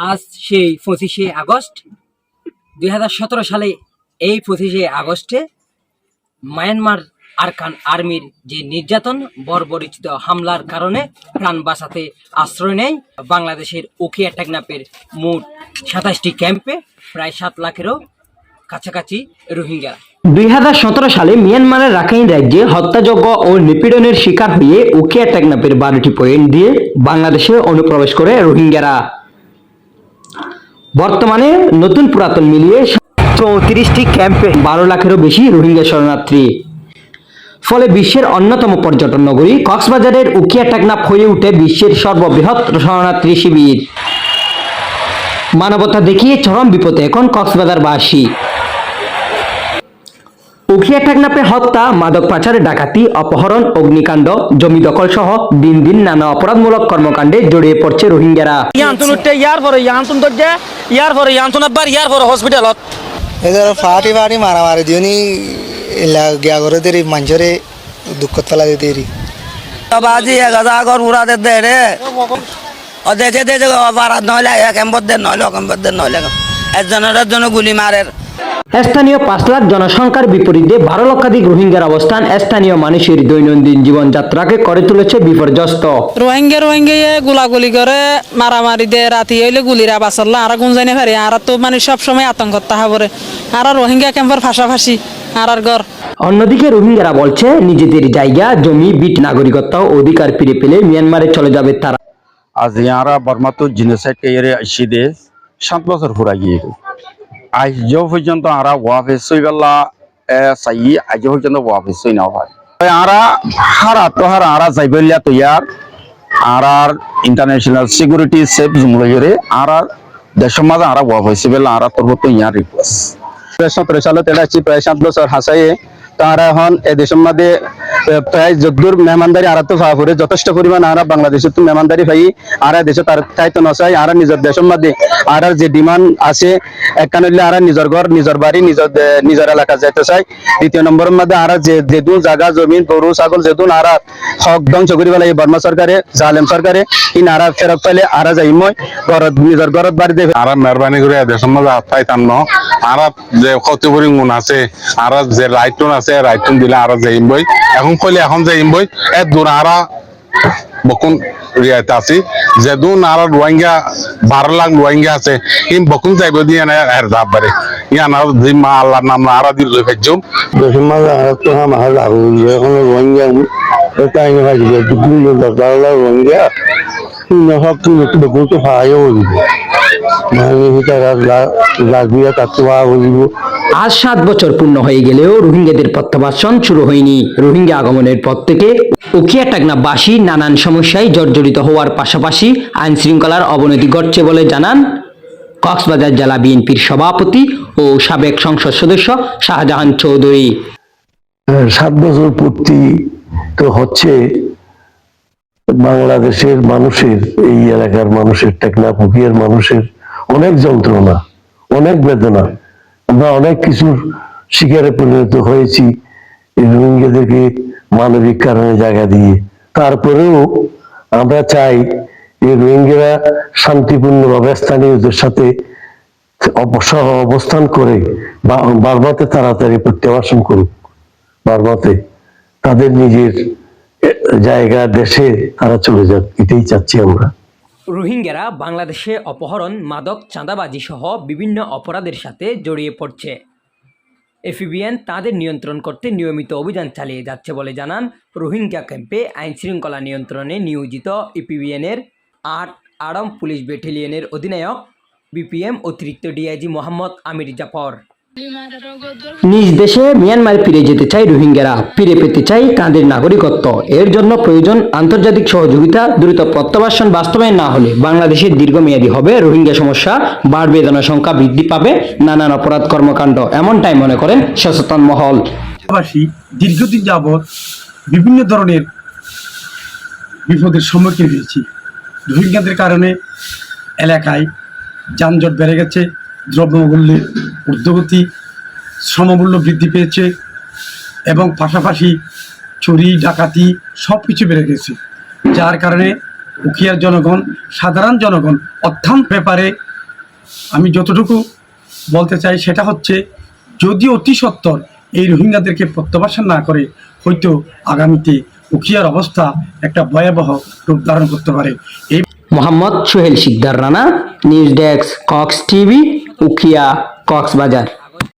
আজ সেই পঁচিশে আগস্ট, দুই হাজার সতেরো সালে এই পঁচিশে আগস্টে মায়ানমার আরকান আর্মির যে নির্যাতন, বর্বরিচিত হামলার কারণে প্রাণ বাঁচাতে আশ্রয় নেয় বাংলাদেশের উখিয়া টেকনাপের মোট সাতাশটি ক্যাম্পে প্রায় সাত লাখেরও কাছাকাছি রোহিঙ্গা। দুই হাজার সতেরো সালে মিয়ানমারের রাখাইন রাজ্যে হত্যাযজ্ঞ ও নিপীড়নের শিকার হয়ে উকিয়া টেকনাপের বারোটি পয়েন্ট দিয়ে বাংলাদেশে অনুপ্রবেশ করে রোহিঙ্গারা। বর্তমানে নতুন পুরাতন মিলিয়ে চৌত্রিশটি ক্যাম্পে বারো লাখেরও বেশি রোহিঙ্গা শরণার্থী। ফলে বিশ্বের অন্যতম পর্যটন নগরী কক্সবাজারের উকিয়া টেকনাফ হয়ে উঠে বিশ্বের সর্ববৃহৎ শরণার্থী শিবির। মানবতা দেখিয়ে চরম বিপদে এখন কক্সবাজারবাসী। উখিয়া টেকনাপে হত্যা মাদক পাচার ডাকাতি অপহরণ অগ্নিকাণ্ড জমি দখল সহ দিন দিন নানা অপরাধমূলক কর্মকাণ্ডে জড়িয়ে পড়ছে রোহিঙ্গারা। ইয়ান্তun উঠতে ইয়ার পরে দরজা ইয়ার পরে ইয়ান্তun আব্বার ইয়ার পরে হসপিটালত এদের ফাটি ফাটি মারামারি দিওনি এলা গিয়া করে দেরি মানুষরে দুঃখ তলা দিতে দেরি। বাজি এক হাজার আগর উড়া দে দে রে ও বারাত নইলে এক এম্বর দেন নইলে এক এম্বর দেন নইলে একজনের একজনে গুলি মারের। স্থানীয় পাঁচ লাখ জনসংখ্যার বিপরীতে বারো লক্ষাধিক রোহিঙ্গার অবস্থান স্থানীয় মানুষের দৈনন্দিন জীবনযাত্রাকে করে তুলেছে বিপর্যস্ত। রোহিঙ্গা রোহিঙ্গা গুলাগুলি করে মারামারি দে রাতি হইলে গুলিরা বাসাল্লা আর গুন জানি পারি আর তো মানে সব সময় আতঙ্ক তাহা পরে আর রোহিঙ্গা ক্যাম্পের ফাঁসাফাঁসি আর আর গড় অন্যদিকে রোহিঙ্গারা বলছে নিজেদের জায়গা জমি বিট নাগরিকত্ব অধিকার ফিরে পেলে মিয়ানমারে চলে যাবে তারা। আজ ইয়ারা বর্মাতো জিনোসাইড কেয়ারে আইসি দে সাত বছর ফুরা গিয়ে। আজ পর্যন্ত আরা ওয়াফে সইবেলা চাই আজ পর্যন্ত ওয়াফে সই না হয় আরা, হারা তো হারা, আরা যাইবেলিয়া তো ইয়ার আর ইন্টারন্যাশনাল সিকিউরিটি সেফ জুমলগিরে আর দেশের মাঝে আরা ওয়াফ হয়েছে বেলা আরা তোর ইয়ার রিকোয়েস্ট সালে তেরা আছি প্রায় সাত বছর হাসাইয়ে। তারা এখন এ দেশের মধ্যে প্রায় যদ্দূর মেহমানদারি আর তো পাওয়া করে যথেষ্ট পরিমাণ আর বাংলাদেশে তো মেহমানদারি পাই, আর দেশে তার ঠাইতো নচাই আর নিজের দেশের মধ্যে আর যে ডিমান্ড আছে, একখান হইলে আর নিজের ঘর, নিজের বাড়ি, নিজের নিজের এলাকা যাইতে চাই দ্বিতীয় নম্বরের মধ্যে আর যে যেদুন জায়গা জমিন, গরু, ছাগল যেদুন আর হক ধ্বংস করি পেলাই এই বর্মা সরকারে, জালেম সরকারে ইন আর ফেরত পাইলে আর যাই মই ঘরত নিজের ঘরত বাড়ি দেবে। আর মেহরবানি করে দেশের হাত পাইতাম ন আর যে ক্ষতিপুরি গুণ আছে আর যে রাইটুন আছে রাইটুন দিলে আর যে ইমবই এখন কইলে এখন যে ইমবই এ দূর আরা বকুন রিয়াইতে আছি যে দুন আর রোহিঙ্গা বারো লাখ রোহিঙ্গা আছে ইম বকুন যাইব দিয়ে না এর দাব বারে ইয়ান আর জিম্মা আল্লাহর নাম আর দিল লই ফেজুম মাঝে আর তো আমার লাগু এখন রোহিঙ্গা তাই না ভাই দুপুর দরকার রোহিঙ্গা বেগুন তো খাওয়াইও বলব আজ সাত বছর পূর্ণ হয়ে গেলেও রোহিঙ্গাদের প্রত্যাবাসন শুরু হয়নি। রোহিঙ্গা আগমনের পর থেকে উখিয়া টাকনাবাসী নানান সমস্যায় জর্জরিত হওয়ার পাশাপাশি আইন শৃঙ্খলার অবনতি ঘটছে বলে জানান কক্সবাজার জেলা বিএনপির সভাপতি ও সাবেক সংসদ সদস্য শাহজাহান চৌধুরী। সাত বছর পূর্তি তো হচ্ছে। বাংলাদেশের মানুষের, এই এলাকার মানুষের টেকনা পুকিয়ার মানুষের অনেক যন্ত্রণা, অনেক বেদনা। আমরা অনেক কিছুর শিকারে পরিণত হয়েছি রোহিঙ্গাদেরকে মানবিক কারণে জায়গা দিয়ে। তারপরেও আমরা চাই এই রোহিঙ্গারা শান্তিপূর্ণভাবে স্থানীয়দের সাথে অবসহ অবস্থান করে বারবাতে তাড়াতাড়ি প্রত্যাবাসন করুক। বারবাতে তাদের নিজের জায়গা, দেশে তারা চলে যাক, এটাই চাচ্ছি আমরা। রোহিঙ্গারা বাংলাদেশে অপহরণ, মাদক, চাঁদাবাজি সহ বিভিন্ন অপরাধের সাথে জড়িয়ে পড়ছে। এফিবিএন তাদের নিয়ন্ত্রণ করতে নিয়মিত অভিযান চালিয়ে যাচ্ছে বলে জানান রোহিঙ্গা ক্যাম্পে আইন শৃঙ্খলা নিয়ন্ত্রণে নিয়োজিত ইপিবিএনের আট আড়ম পুলিশ ব্যাটালিয়নের অধিনায়ক বিপিএম অতিরিক্ত ডিআইজি মোহাম্মদ আমির জাফর। নিজ দেশে মিয়ানমার ফিরে যেতে চাই রোহিঙ্গারা, ফিরে পেতে চাই তাদের নাগরিকত্ব। এর জন্য প্রয়োজন আন্তর্জাতিক সহযোগিতা, দ্রুত প্রত্যাবাসন, বাস্তবায়ন না হলে বাংলাদেশের দীর্ঘমেয়াদী হবে রোহিঙ্গা সমস্যা, বাড়বে জনসংখ্যা বৃদ্ধি পাবে, নানান অপরাধ কর্মকাণ্ড, এমনটাই মনে করেন সচেতন মহল। দীর্ঘদিন যাবৎ বিভিন্ন ধরনের বিপদের সম্মুখীন হয়েছি। রোহিঙ্গাদের কারণে এলাকায় যানজট বেড়ে গেছে দ্রব্যমূল্যের ঊর্ধ্বগতি শ্রমমূল্য বৃদ্ধি পেয়েছে এবং পাশাপাশি চুরি, ডাকাতি সব কিছু বেড়ে গেছে। যার কারণে উখিয়ার জনগণ, সাধারণ জনগণ অত্যন্ত ব্যাপারে আমি যতটুকু বলতে চাই সেটা হচ্ছে, যদি অতি সত্বর এই রোহিঙ্গাদেরকে প্রত্যাবাসন না করে, হয়তো আগামীতে উখিয়ার অবস্থা একটা ভয়াবহ রূপ ধারণ করতে পারে। এই Mohammad Sohel Shikdar Rana, news desk, Cox TV. Ukhiya Cox's Bazar.